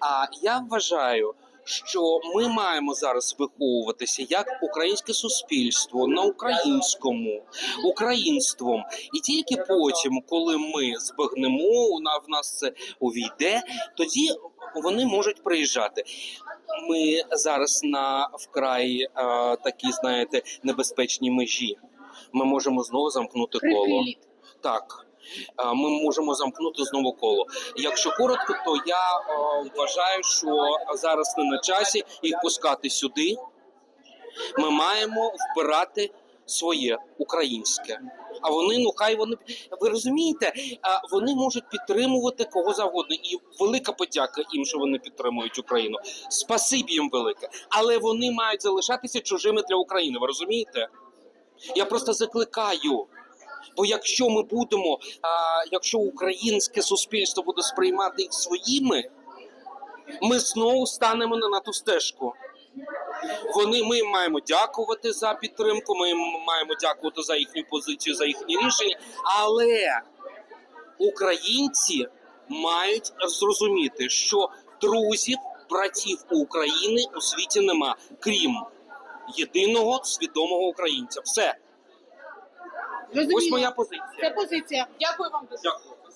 А я вважаю, що ми маємо зараз виховуватися як українське суспільство на українському, українством. І тільки потім, коли ми збагнемо, в нас це увійде, тоді вони можуть приїжджати. Ми зараз на вкрай е, такій, знаєте, небезпечній межі. Ми можемо знову замкнути коло. Так. Е, Ми можемо замкнути знову коло. Якщо коротко, то я е, вважаю, що зараз не на часі їх пускати сюди. Ми маємо вбирати своє українське. А вони, ну хай вони ви розумієте, вони можуть підтримувати кого завгодно. І велика подяка їм, що вони підтримують Україну. Спасибі їм велике. Але вони мають залишатися чужими для України. Ви розумієте? Я просто закликаю. Бо якщо ми будемо, а, якщо українське суспільство буде сприймати їх своїми, ми знову станемо не на ту стежку. Вони ми їм маємо дякувати за підтримку. Ми їм маємо дякувати за їхню позицію, за їхні рішення. Але українці мають зрозуміти, що друзів, братів України у світі нема, крім єдиного свідомого українця. Все. Ось моя позиція. Це позиція. Дякую вам дуже. Дякую.